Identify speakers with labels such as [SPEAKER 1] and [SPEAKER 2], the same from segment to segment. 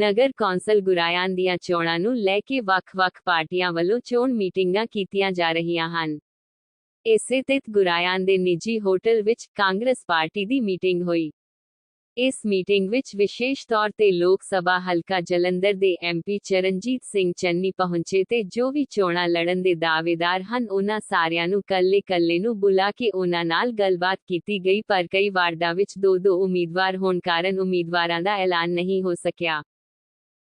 [SPEAKER 1] ਨਗਰ council ਗੁਰਾਇਆਂ ਦੀਆਂ ਚੋਣਾਂ ਨੂੰ ਲੈ ਕੇ ਵੱਖ-ਵੱਖ ਪਾਰਟੀਆਂ ਵੱਲੋਂ ਚੋਣ ਮੀਟਿੰਗਾਂ ਕੀਤੀਆਂ ਜਾ ਰਹੀਆਂ ਹਨ। ਇਸੇ ਤਿਤ ਗੁਰਾਇਆਂ ਦੇ ਨਿੱਜੀ ਹੋਟਲ ਵਿੱਚ ਕਾਂਗਰਸ ਪਾਰਟੀ ਦੀ ਮੀਟਿੰਗ ਹੋਈ। ਇਸ ਮੀਟਿੰਗ ਵਿੱਚ ਵਿਸ਼ੇਸ਼ ਤੌਰ ਤੇ ਲੋਕ ਸਭਾ ਹਲਕਾ ਜਲੰਧਰ ਦੇ ਐਮਪੀ ਚਰਨਜੀਤ ਸਿੰਘ ਚੰਨੀ ਪਹੁੰਚੇ ਤੇ ਜੋ ਵੀ ਚੋਣਾਂ ਲੜਨ ਦੇ ਦਾਅਵੇਦਾਰ ਹਨ ਉਹਨਾਂ ਸਾਰਿਆਂ ਨੂੰ ਕੱਲੇ-ਕੱਲੇ ਨੂੰ ਬੁਲਾ ਕੇ ਉਹਨਾਂ ਨਾਲ ਗੱਲਬਾਤ ਕੀਤੀ ਗਈ, ਪਰ ਕਈ ਵਾਰਡਾਂ ਵਿੱਚ ਦੋ ਦੋ ਉਮੀਦਵਾਰ ਹੋਣ ਕਾਰਨ ਉਮੀਦਵਾਰਾਂ ਦਾ ਐਲਾਨ ਨਹੀਂ ਹੋ ਸਕਿਆ।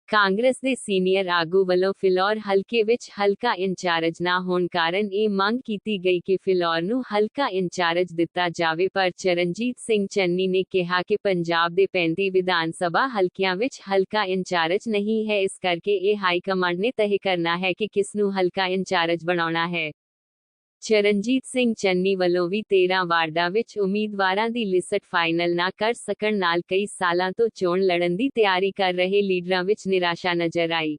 [SPEAKER 1] ਕਾਂਗਰਸ ਦੇ ਸੀਨੀਅਰ ਆਗੂ ਵੱਲੋਂ ਫਿਲੌਰ ਹਲਕੇ ਵਿੱਚ ਹਲਕਾ ਇੰਚਾਰਜ ਨਾ ਹੋਣ ਕਾਰਨ ਇਹ ਮੰਗ ਕੀਤੀ ਗਈ ਕਿ ਫਿਲੌਰ ਨੂੰ ਹਲਕਾ ਇੰਚਾਰਜ ਦਿੱਤਾ ਜਾਵੇ, ਪਰ ਚਰਨਜੀਤ ਸਿੰਘ ਚੰਨੀ ਨੇ ਕਿਹਾ ਕਿ ਪੰਜਾਬ ਦੇ 35 ਵਿਧਾਨ ਸਭਾ ਹਲਕਿਆਂ ਵਿੱਚ ਹਲਕਾ ਇੰਚਾਰਜ ਨਹੀਂ ਹੈ, ਇਸ ਕਰਕੇ ਇਹ ਹਾਈ ਕਮਾਂਡ ਨੇ ਤਹਿ ਕਰਨਾ ਹੈ ਕਿ ਕਿਸ ਨੂੰ ਹਲਕਾ ਇੰਚਾਰਜ ਬਣਾਉਣਾ ਹੈ। ਚਰਨਜੀਤ ਸਿੰਘ ਚੰਨੀ ਵੱਲੋਂ ਵੀ 13 ਵਾਰਡਾਂ ਵਿੱਚ ਉਮੀਦਵਾਰਾਂ ਦੀ ਲਿਸਟ ਫਾਈਨਲ ਨਾ ਕਰ ਸਕਣ ਨਾਲ ਕਈ ਸਾਲਾਂ ਤੋਂ ਚੋਣ ਲੜਨ ਦੀ ਤਿਆਰੀ ਕਰ ਰਹੇ ਲੀਡਰਾਂ ਵਿੱਚ ਨਿਰਾਸ਼ਾ ਨਜ਼ਰ ਆਈ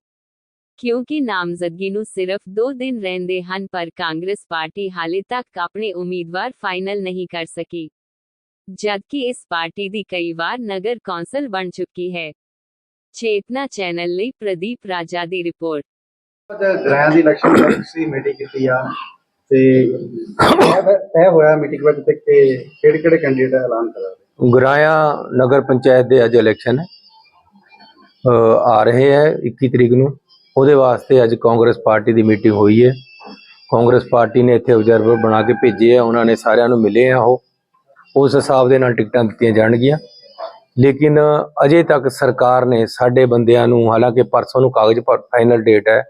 [SPEAKER 1] ਕਿਉਂਕਿ ਨਾਮਜ਼ਦਗੀ ਨੂੰ ਸਿਰਫ 2 ਦਿਨ ਰਹਿੰਦੇ ਹਨ ਪਰ ਕਾਂਗਰਸ ਪਾਰਟੀ ਹਾਲੇ ਤੱਕ ਆਪਣੇ ਉਮੀਦਵਾਰ ਫਾਈਨਲ ਨਹੀਂ ਕਰ ਸਕੀ ਜਦਕਿ ਇਸ ਪਾਰਟੀ ਦੀ ਕਈ ਵਾਰ ਨਗਰ ਕੌਂਸਲ ਬਣ ਚੁੱਕੀ ਹੈ ਚੇਤਨਾ ਚੈਨਲ ਲਈ ਪ੍ਰਦੀਪ ਰਾਜਾ ਦੀ ਰਿਪੋਰਟ
[SPEAKER 2] ਗ੍ਰਾਂ ਦੀ ਇਲੈਕਸ਼ਨ ਦੀ ਮੀਟਿੰਗ ਕੀਤੀ ਆ ਤੇ ਇਹ ਹੋਇਆ ਮੀਟਿੰਗ ਵਿੱਚ ਤੇ ਕਿਹੜੇ ਕਿਹੜੇ ਕੈਂਡੀਡੇਟ ਐਲਾਨ ਕਰਾ
[SPEAKER 3] ਗੁਰਾਇਆ ਨਗਰ ਪੰਚਾਇਤ ਦੇ ਅੱਜ ਇਲੈਕਸ਼ਨ ਹੈ। ਆ ਰਹੇ ਹੈ 21 ਤਰੀਕ ਨੂੰ। ਉਹਦੇ ਵਾਸਤੇ ਅੱਜ ਕਾਂਗਰਸ ਪਾਰਟੀ ਦੀ ਮੀਟਿੰਗ ਹੋਈ ਹੈ। ਕਾਂਗਰਸ ਪਾਰਟੀ ਨੇ ਇੱਥੇ ਆਬਜ਼ਰਵਰ ਬਣਾ ਕੇ ਭੇਜੇ ਆ। ਉਹਨਾਂ ਨੇ ਸਾਰਿਆਂ ਨੂੰ ਮਿਲੇ ਆ ਉਹ। ਉਸ ਹਿਸਾਬ ਦੇ ਨਾਲ ਟਿਕਟਾਂ ਦਿੱਤੀਆਂ ਜਾਣਗੀਆਂ। ਲੇਕਿਨ ਅਜੇ ਤੱਕ ਸਰਕਾਰ ਨੇ ਸਾਡੇ ਬੰਦਿਆਂ ਨੂੰ, ਹਾਲਾਂਕਿ ਪਰਸੋਂ ਨੂੰ ਕਾਗਜ਼ ਫਾਈਨਲ ਡੇਟ ਹੈ।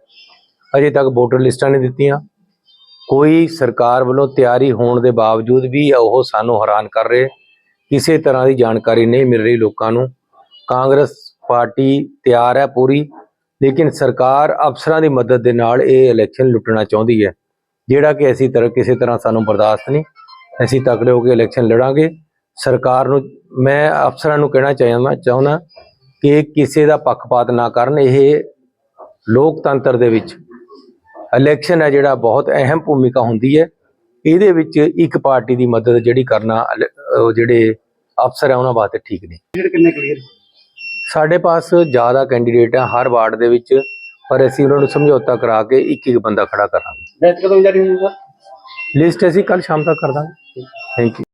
[SPEAKER 3] ਅਜੇ ਤੱਕ ਵੋਟਰ ਲਿਸਟਾਂ ਨਹੀਂ ਦਿੱਤੀਆਂ। ਕੋਈ ਸਰਕਾਰ ਵੱਲੋਂ ਤਿਆਰੀ ਹੋਣ ਦੇ ਬਾਵਜੂਦ ਵੀ ਉਹ ਸਾਨੂੰ ਹੈਰਾਨ ਕਰ ਰਹੇ। ਕਿਸੇ ਤਰ੍ਹਾਂ ਦੀ ਜਾਣਕਾਰੀ ਨਹੀਂ ਮਿਲ ਰਹੀ ਲੋਕਾਂ ਨੂੰ। ਕਾਂਗਰਸ ਪਾਰਟੀ ਤਿਆਰ ਹੈ ਪੂਰੀ, ਲੇਕਿਨ ਸਰਕਾਰ ਅਫਸਰਾਂ ਦੀ ਮਦਦ ਦੇ ਨਾਲ ਇਹ ਇਲੈਕਸ਼ਨ ਲੁੱਟਣਾ ਚਾਹੁੰਦੀ ਹੈ। ਜਿਹੜਾ ਕਿ ਅਸੀਂ ਤਰ੍ਹਾਂ ਕਿਸੇ ਤਰ੍ਹਾਂ ਸਾਨੂੰ ਬਰਦਾਸ਼ਤ ਨਹੀਂ। ਅਸੀਂ ਤਕੜੇ ਹੋ ਕੇ ਇਲੈਕਸ਼ਨ ਲੜਾਂਗੇ। ਸਰਕਾਰ ਨੂੰ, ਮੈਂ ਅਫਸਰਾਂ ਨੂੰ ਕਹਿਣਾ ਚਾਹੁੰਦਾ ਚਾਹੁੰਦਾ ਕਿ ਕਿਸੇ ਦਾ ਪੱਖਪਾਤ ਨਾ ਕਰਨ। ਇਹ ਲੋਕਤੰਤਰ ਦੇ ਵਿੱਚ ਇਲੈਕਸ਼ਨ ਹੈ ਜਿਹੜਾ ਬਹੁਤ ਅਹਿਮ ਭੂਮਿਕਾ ਹੁੰਦੀ ਹੈ। ਇਹਦੇ ਵਿੱਚ ਇੱਕ ਪਾਰਟੀ ਦੀ ਮਦਦ ਜਿਹੜੀ ਕਰਨਾ ਜਿਹੜੇ ਅਫਸਰ ਹੈ ਉਹਨਾਂ ਵਾਸਤੇ ਠੀਕ ਨਹੀਂ।
[SPEAKER 2] ਕਿੰਨੇ ਕਲੀਅਰ
[SPEAKER 3] ਸਾਡੇ ਪਾਸ ਜ਼ਿਆਦਾ ਕੈਂਡੀਡੇਟ ਹੈ ਹਰ ਵਾਰਡ ਦੇ ਵਿੱਚ ਪਰ ਅਸੀਂ ਉਹਨਾਂ ਨੂੰ ਸਮਝੌਤਾ ਕਰਾ ਕੇ ਇੱਕ ਇੱਕ ਬੰਦਾ ਖੜਾ ਕਰਾਂਗੇ।
[SPEAKER 2] ਬੈਠ ਕਦੋਂ ਜਾਰੀ ਹੋਈ ਸਰ
[SPEAKER 3] ਲਿਸਟ ਅਸੀਂ ਕੱਲ ਸ਼ਾਮ ਤੱਕ ਕਰ ਦਾਂਗੇ। Thank you